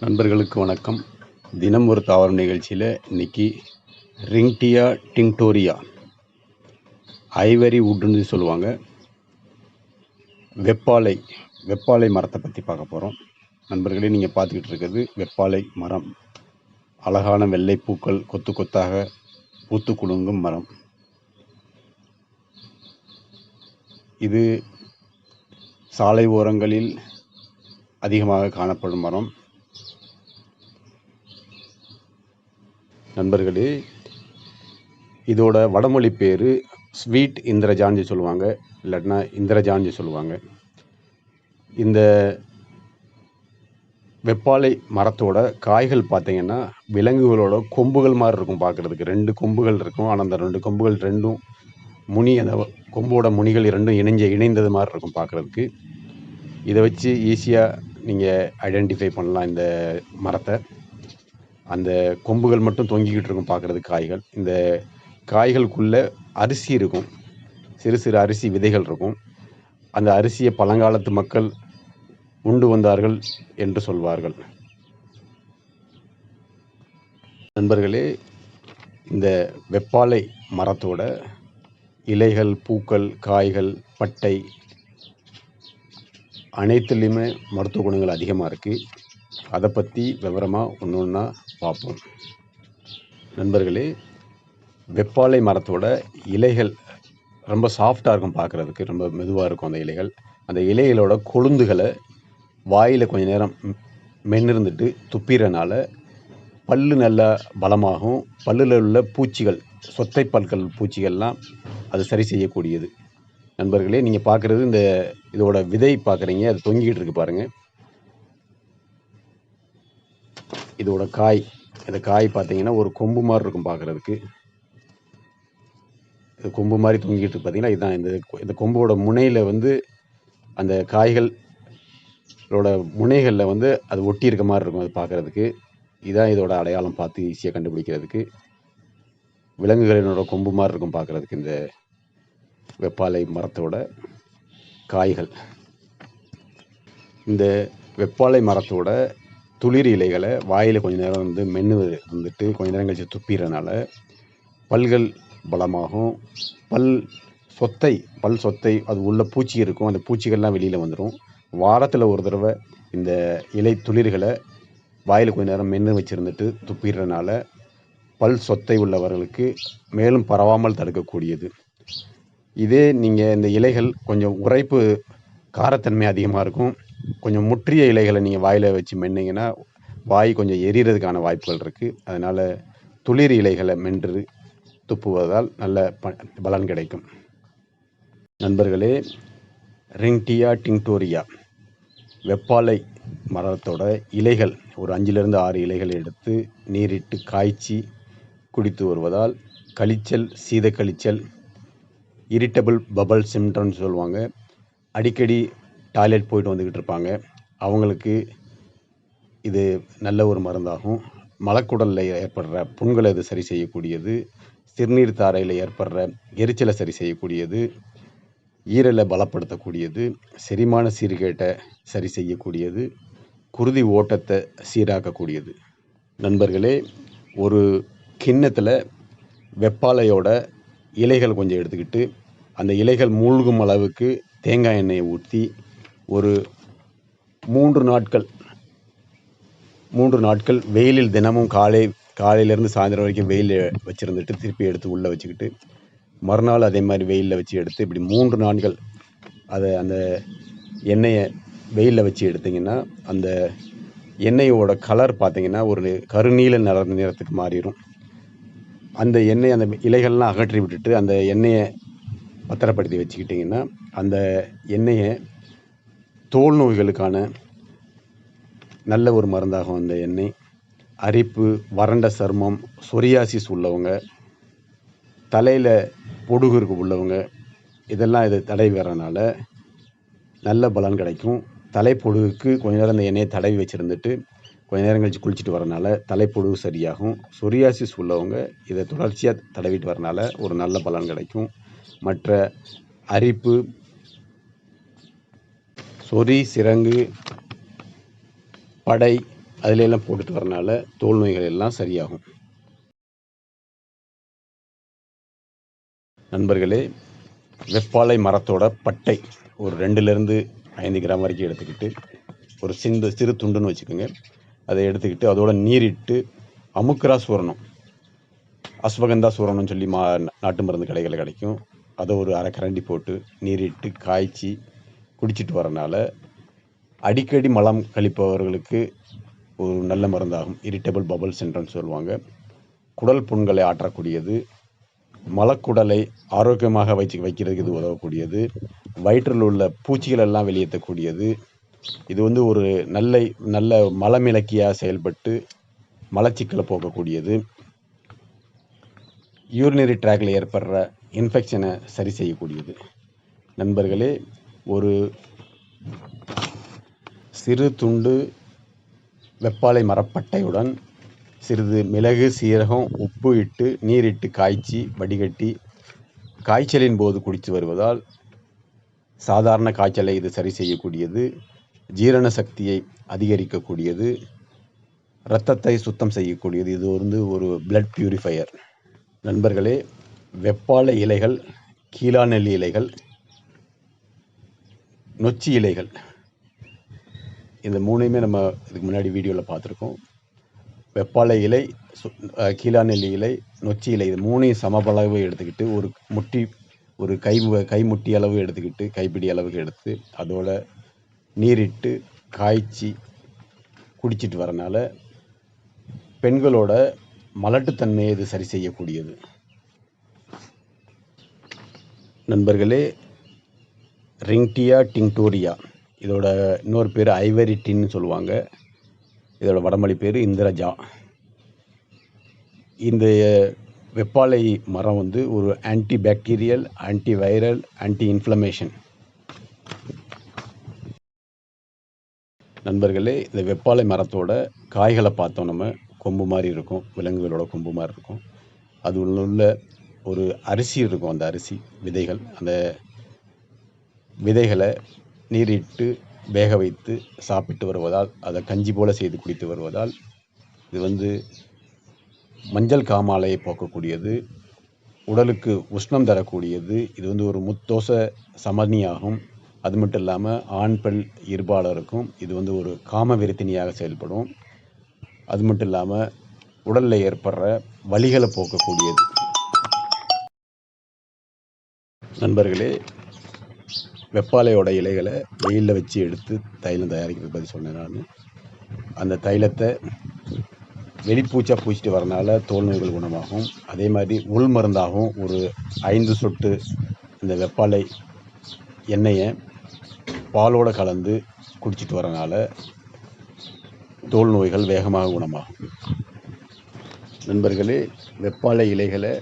நண்பர்களுக்கு வணக்கம். தினம் ஒரு தாவரம் நிகழ்ச்சியில் இன்னைக்கு ரிங்டியா டிங்டோரியா. ஐவரி உட்னு சொல்லுவாங்க. வெப்பாலை வெப்பாலை மரத்தை பற்றி பார்க்க போகிறோம் நண்பர்களே நீங்கள் பார்த்துக்கிட்டு இருக்கிறது வெப்பாலை மரம். அழகான வெள்ளை பூக்கள் கொத்து கொத்தாக பூத்து குலுங்கும் மரம். இது சாலை ஓரங்களில் அதிகமாக காணப்படும் மரம். நண்பர்களே இதோட வடமொழி பேர் ஸ்வீட் இந்திரஜான்ஜி சொல்லுவாங்க இல்லாட்டினா இந்திரஜான்ஜி சொல்லுவாங்க. இந்த வெப்பாலை மரத்தோட காய்கள் பார்த்தீங்கன்னா விலங்குகளோட கொம்புகள் மாதிரி இருக்கும் பார்க்குறதுக்கு. ரெண்டு கொம்புகள் இருக்கும் ஆனால் அந்த ரெண்டு கொம்புகள் ரெண்டும் முனி அந்த கொம்போட முனிகள் இரண்டும் இணைஞ்ச இணைந்தது மாதிரி இருக்கும் பார்க்குறதுக்கு. இதை வச்சு ஈஸியாக நீங்கள் ஐடென்டிஃபை பண்ணலாம் இந்த மரத்தை. அந்த கொம்புகள் மட்டும் தொங்கிக்கிட்டு இருக்கும் பார்க்குறது காய்கள். இந்த காய்களுக்குள்ளே அரிசி இருக்கும். சிறு சிறு அரிசி விதைகள் இருக்கும். அந்த அரிசியை பழங்காலத்து மக்கள் உண்டு வந்தார்கள் என்று சொல்வார்கள். நண்பர்களே இந்த வெப்பாலை மரத்தோட இலைகள் பூக்கள் காய்கள் பட்டை அனைத்துலேயுமே மருத்துவ குணங்கள் அதிகமாக இருக்குது அதை பற்றி விவரமாக ஒன்று ஒன்றா பார்ப்போம். நண்பர்களே வெப்பாலை மரத்தோட இலைகள் ரொம்ப சாஃப்டாக இருக்கும் பார்க்குறதுக்கு ரொம்ப மெதுவாக இருக்கும் அந்த இலைகள். அந்த இலைகளோட கொழுந்துகளை வாயில் கொஞ்ச நேரம் மென்னிருந்துட்டு துப்பிறனால பல்லு நல்லா பலமாகும். பல்லில் உள்ள பூச்சிகள் சொத்தை பற்கள் பூச்சிகள்லாம் அது சரி செய்யக்கூடியது. நண்பர்களே நீங்கள் பார்க்குறது இந்த இதோட விதை பார்க்குறீங்க அது தொங்கிக்கிட்டு இருக்கு பாருங்கள் இதோட காய் இந்த காய் பார்த்தீங்கன்னா ஒரு கொம்பு மாதிரி இருக்கும் பார்க்குறதுக்கு. இது கொம்பு மாதிரி தொங்கிட்டு பார்த்தீங்கன்னா இதுதான் இந்த இந்த கொம்போட முனையில் வந்து அந்த காய்களோட முனைகளில் வந்து அது ஒட்டி இருக்க மாதிரி இருக்கும் அது பார்க்குறதுக்கு. இதான் இதோட அடையாளம் பார்த்து ஈஸியாக கண்டுபிடிக்கிறதுக்கு. விலங்குகளினோட கொம்பு மாதிரி இருக்கும் பார்க்குறதுக்கு இந்த வெப்பாலை மரத்தோட காய்கள். இந்த வெப்பாலை மரத்தோட துளிர் இலைகளை வாயில் கொஞ்ச நேரம் வந்து மென்று இருந்துட்டு கொஞ்ச நேரம் கழிச்சு துப்பிடுறதுனால பல்கள் பலமாகும். பல் சொத்தை பல் சொத்தை அது உள்ள பூச்சி இருக்கும். அந்த பூச்சிகள்லாம் வெளியில் வந்துடும் வாரத்தில் ஒரு தடவை இந்த இலை துளிர்களை வாயில் கொஞ்ச நேரம் மென்று வச்சுருந்துட்டு துப்பிடுறனால பல் சொத்தை உள்ளவர்களுக்கு மேலும் பரவாமல் தடுக்கக்கூடியது. இதே நீங்கள் இந்த இலைகள் கொஞ்சம் உரைப்பு காரத்தன்மை அதிகமாக இருக்கும். கொஞ்சம் முற்றிய இலைகளை நீங்கள் வாயில் வச்சு மென்னிங்கன்னா வாய் கொஞ்சம் எரியறதுக்கான வாய்ப்புகள் இருக்குது அதனால் துளிர் இலைகளை மென்று துப்புவதால் நல்ல ப பலன் கிடைக்கும். நண்பர்களே ரிங்டியா டிங்டோரியா வெப்பாலை மரத்தோட இலைகள் ஒரு அஞ்சிலிருந்து ஆறு இலைகள் எடுத்து நீரிட்டு காய்ச்சி குடித்து வருவதால் கழிச்சல் சீத கழிச்சல் இரிட்டபிள் பபல் சிம்டம்னு சொல்லுவாங்க. அடிக்கடி டாய்லெட் போயிட்டு வந்துக்கிட்டு இருப்பாங்க. அவங்களுக்கு இது நல்ல ஒரு மருந்தாகும். மலக்குடலில் ஏற்படுற புண்களை இது சரி செய்யக்கூடியது. சிறுநீர் தாரையில் ஏற்படுற எரிச்சலை சரி செய்யக்கூடியது. ஈரலை பலப்படுத்தக்கூடியது. செரிமான சீர்கேட்டை சரி செய்யக்கூடியது. குருதி ஓட்டத்தை சீராக்கக்கூடியது. நண்பர்களே ஒரு கிண்ணத்தில் வெப்பாலையோட இலைகள் கொஞ்சம் எடுத்துக்கிட்டு அந்த இலைகள் மூழ்கும் அளவுக்கு தேங்காய் எண்ணெயை ஊற்றி ஒரு மூன்று நாட்கள் மூன்று நாட்கள் வெயிலில் தினமும் காலை காலையிலேருந்து சாயந்தரம் வரைக்கும் வெயிலில் வச்சுருந்துட்டு திருப்பி எடுத்து உள்ளே வச்சுக்கிட்டு மறுநாள் அதே மாதிரி வெயிலில் வச்சு எடுத்து இப்படி மூன்று நாட்கள் அதை அந்த எண்ணெயை வெயிலில் வச்சு எடுத்திங்கன்னா அந்த எண்ணெயோட கலர் பார்த்திங்கன்னா ஒரு கருநீல நிற நிறத்துக்கு மாறிடும் அந்த எண்ணெய் அந்த இலைகள்லாம் அகற்றி விட்டுட்டு அந்த எண்ணெயை பத்திரப்படுத்தி வச்சுக்கிட்டிங்கன்னா அந்த எண்ணெயை தோல் நோய்களுக்கான நல்ல ஒரு மருந்தாகும் அந்த எண்ணெய் அரிப்பு வறண்ட சருமம் சொரியாசிஸ் உள்ளவங்க தலையில் பொடுகுருக்கு உள்ளவங்க இதெல்லாம் இது தடவி வரனால நல்ல பலன் கிடைக்கும். தலைப்பொடுகுக்கு கொஞ்ச நேரம் அந்த எண்ணெயை தடவி வச்சுருந்துட்டு கொஞ்ச நேரம் கழித்து குளிச்சுட்டு வரனால தலைப்பொடுகு சரியாகும். சொரியாசிஸ் உள்ளவங்க இதை தொடர்ச்சியாக தடவிட்டு வரனால ஒரு நல்ல பலன் கிடைக்கும். மற்ற அரிப்பு சொறி சிரங்கு படை அதில எல்லாம் போட்டுட்டு வரனால தோல் நோய்கள் எல்லாம் சரியாகும். நண்பர்களே வெப்பாலை மரத்தோட பட்டை ஒரு ரெண்டுலேருந்து ஐந்து கிராம் வரைக்கும் எடுத்துக்கிட்டு ஒரு சிந்து சிறு துண்டுன்னு வச்சுக்கோங்க. அதை எடுத்துக்கிட்டு அதோட நீரிட்டு அமுக்குரா சூரணம் அஸ்வகந்தா சூரணம்னு சொல்லி மா நாட்டு மருந்து கடைகளில் கிடைக்கும். அதை ஒரு அரை கரண்டி போட்டு நீரிட்டு காய்ச்சி குடிச்சிட்டு வரனால அடிக்கடி மலம் கழிப்பவர்களுக்கு ஒரு நல்ல மருந்தாகும். இரிட்டபிள் பபல் சென்டர்னு சொல்லுவாங்க. குடல் புண்களை ஆற்றக்கூடியது. மலக்குடலை ஆரோக்கியமாக வச்சு வைக்கிறதுக்கு இது உதவக்கூடியது. வயிற்றில் உள்ள பூச்சிகள் எல்லாம் வெளியேற்றக்கூடியது. இது வந்து ஒரு நல்ல நல்ல மலமிளக்கியாக செயல்பட்டு மலச்சிக்கலை போக்கக்கூடியது. யூரினரி ட்ராக்ல ஏற்படுற இன்ஃபெக்ஷனை சரி செய்யக்கூடியது. நண்பர்களே ஒரு சிறு துண்டு வெப்பாலை மரப்பட்டையுடன் சிறிது மிளகு சீரகம் உப்பு இட்டு நீரிட்டு காய்ச்சி வடிகட்டி காய்ச்சலின் போது குடித்து வருவதால் சாதாரண காய்ச்சலை இது சரி செய்யக்கூடியது. ஜீரண சக்தியை அதிகரிக்கக்கூடியது. இரத்தத்தை சுத்தம் செய்யக்கூடியது. இது வந்து ஒரு பிளட் பியூரிஃபையர் நண்பர்களே வெப்பாலை இலைகள் கீழாநெல்லி இலைகள் நொச்சி இலைகள். இந்த மூணையுமே நம்ம இதுக்கு முன்னாடி வீடியோவில் பார்த்துருக்கோம். வெப்பாலை இலை சு அஹ் கீழாநெல்லி இலை நொச்சி இலை இது மூணையும் சமபளவு எடுத்துக்கிட்டு ஒரு முட்டி ஒரு கை கைமுட்டி கை முட்டி அளவு எடுத்துக்கிட்டு கைப்பிடி அளவுக்கு எடுத்து அதோட நீரிட்டு காய்ச்சி குடிச்சிட்டு வரனால பெண்களோட மலட்டுத்தன்மையை இது சரி செய்யக்கூடியது. நண்பர்களே ரிங்டியா டிங்டோரியா. இதோட இன்னொரு பேர் ஐவரி டின்னு சொல்லுவாங்க. இதோட வடமொழி பேர் இந்திரஜா இந்த வெப்பாலை மரம் வந்து ஒரு anti bacterial anti viral anti inflammation நண்பர்களே இந்த வெப்பாலை மரத்தோட காய்களை பார்த்தோம் நம்ம. கொம்பு மாதிரி இருக்கும் விலங்குகளோட கொம்பு மாதிரி இருக்கும். அது உள்ள உள்ள ஒரு அரிசி இருக்கும் அந்த அரிசி விதைகள். அந்த விதைகளை நீரிட்டு வேக வைத்து சாப்பிட்டு வருவதால் அதை கஞ்சி போல் செய்து குடித்து வருவதால் இது வந்து மஞ்சள் காமாலையை போக்கக்கூடியது உடலுக்கு உஷ்ணம் தரக்கூடியது இது வந்து ஒரு முத்தோச சமனியாகும் அது மட்டும் இல்லாமல் ஆண் பெண் இருபாலருக்கும் இது வந்து ஒரு காம விருத்தினியாக செயல்படும். அது மட்டும் இல்லாமல் உடலில் ஏற்படுற வலிகளை போக்கக்கூடியது. நண்பர்களே வெப்பாலையோட இலைகளை வெயிலில் வச்சு எடுத்து தைலம் தயாரிக்கிறது பற்றி சொன்னேன் நான். அந்த தைலத்தை வெளிப்பூச்சா பூச்சிட்டு வரனால தோல் நோய்கள் குணமாகும். அதே மாதிரி உள் மருந்தாகவும் ஒரு ஐந்து சொட்டு இந்த வெப்பாலை எண்ணெயை பாலோடு கலந்து குடிச்சிட்டு வரனால தோல் நோய்கள் வேகமாக குணமாகும். நண்பர்களே வெப்பாலை இலைகளை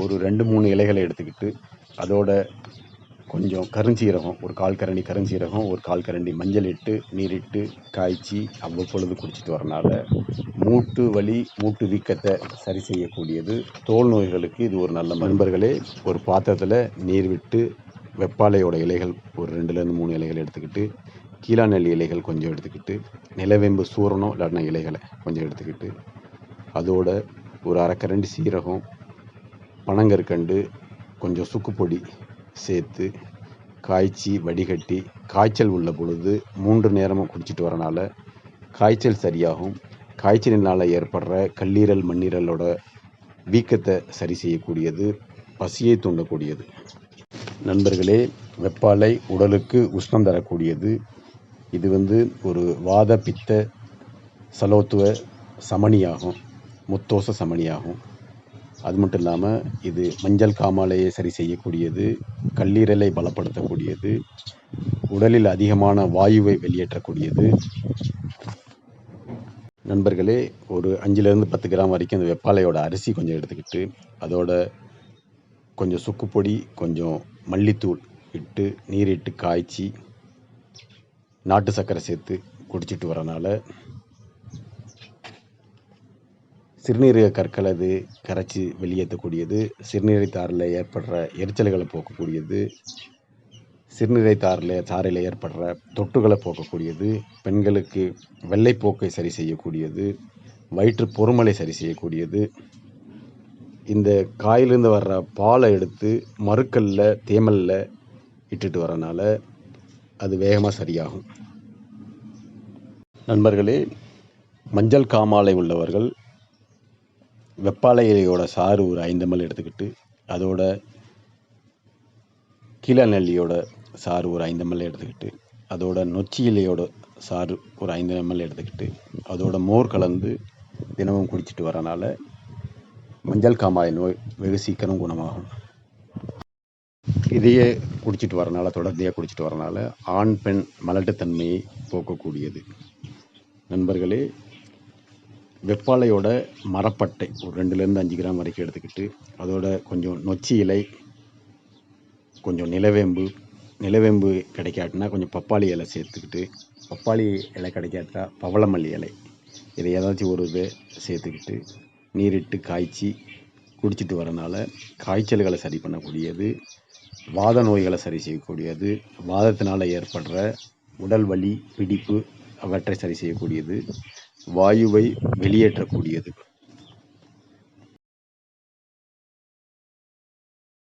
ஒரு ரெண்டு மூணு இலைகளை எடுத்துக்கிட்டு அதோட கொஞ்சம் கருஞ்சீரகம் ஒரு கால் கரண்டி கருஞ்சீரகம் ஒரு கால் கரண்டி மஞ்சள் இட்டு நீரிட்டு காய்ச்சி அவ்வப்பொழுது குடிச்சிட்டு வரனால மூட்டு வலி மூட்டு வீக்கத்தை சரி செய்யக்கூடியது. தோல் நோய்களுக்கு இது ஒரு நல்ல நண்பர்களே. ஒரு பாத்திரத்தில் நீர் விட்டு வெப்பாலையோட இலைகள் ஒரு ரெண்டுலேருந்து மூணு இலைகள் எடுத்துக்கிட்டு கீழாநெல்லி இலைகள் கொஞ்சம் எடுத்துக்கிட்டு நிலவேம்பு சூரணம் இல்லாட்டின இலைகளை கொஞ்சம் எடுத்துக்கிட்டு அதோட ஒரு அரைக்கரண்டி சீரகம் பனங்கற்கண்டு கொஞ்சம் சுக்குப்பொடி சேர்த்து காய்ச்சி வடிகட்டி காய்ச்சல் உள்ள பொழுது மூன்று நேரமும் குடிச்சிட்டு வரனால காய்ச்சல் சரியாகும். காய்ச்சலினால் ஏற்படுற கல்லீரல் மண்ணீரலோட வீக்கத்தை சரி செய்யக்கூடியது பசியை தூண்டக்கூடியது. நண்பர்களே வெப்பாலை உடலுக்கு உஷ்ணம் தரக்கூடியது. இது வந்து ஒரு வாத பித்த சலோத்துவ சமனியாகும் முத்தோச சமனியாகும் அது மட்டும் இல்லாமல் இது மஞ்சள் காமாலையை சரி செய்யக்கூடியது கல்லீரலை பலப்படுத்தக்கூடியது உடலில் அதிகமான வாயுவை வெளியேற்றக்கூடியது. நண்பர்களே ஒரு அஞ்சுலேருந்து பத்து கிராம் வரைக்கும் அந்த வெப்பாலையோட அரிசி கொஞ்சம் எடுத்துக்கிட்டு அதோட கொஞ்சம் சுக்குப்பொடி கொஞ்சம் மல்லித்தூள் இட்டு நீரிட்டு காய்ச்சி நாட்டு சர்க்கரை சேர்த்து குடிச்சிட்டு வரனால சிறுநீரக கற்களது கரைச்சி வெளியேற்றக்கூடியது. சிறுநீரகத்தாரில் ஏற்படுற எரிச்சல்களை போக்கக்கூடியது. சிறுநீரை தாரில் சாறையில் ஏற்படுற தொட்டுகளை போக்கக்கூடியது. பெண்களுக்கு வெள்ளைப்போக்கை சரி செய்யக்கூடியது. வயிற்று பொறுமலை சரி செய்யக்கூடியது. இந்த காயிலிருந்து வர்ற பாலை எடுத்து மறுக்கல்ல தேமலில் இட்டுட்டு வரனால அது வேகமாக சரியாகும். நண்பர்களே மஞ்சள் காமாலை உள்ளவர்கள் வெப்பாலை இலையோட சாறு ஒரு ஐந்து மல் எடுத்துக்கிட்டு அதோட கீழநெல்லியோட சாறு ஒரு ஐந்து ml எடுத்துக்கிட்டு அதோட நொச்சி இலையோட சாறு ஒரு ஐந்து ml எடுத்துக்கிட்டு அதோட மோர் கலந்து தினமும் குடிச்சிட்டு வரனால மஞ்சள் காமாலை நோய் வெகு சீக்கிரம் குணமாகும். இதையே குடிச்சிட்டு வரனால தொடர்ந்தையாக குடிச்சிட்டு வரனால ஆண் பெண் மலட்டுத்தன்மையை போக்கக்கூடியது. நண்பர்களே வெப்பாலையோட மரப்பட்டை ஒரு ரெண்டுலேருந்து அஞ்சு கிராம் வரைக்கும் எடுத்துக்கிட்டு அதோட கொஞ்சம் நொச்சி இலை கொஞ்சம் நிலவேம்பு நிலவேம்பு கிடைக்காட்டினா கொஞ்சம் பப்பாளி இலை சேர்த்துக்கிட்டு பப்பாளி இலை கிடைக்காட்டா பவளமல்லி இலை. இதை ஏதாச்சும் ஒரு இதை சேர்த்துக்கிட்டு நீரிட்டு காய்ச்சி குடிச்சிட்டு வரனால காய்ச்சல்களை சரி பண்ணக்கூடியது வாத நோய்களை சரி செய்யக்கூடியது வாதத்தினால் ஏற்படுற உடல் வலி பிடிப்பு அவற்றை சரி செய்யக்கூடியது வாயுவை வெளியேற்றக்கூடியது.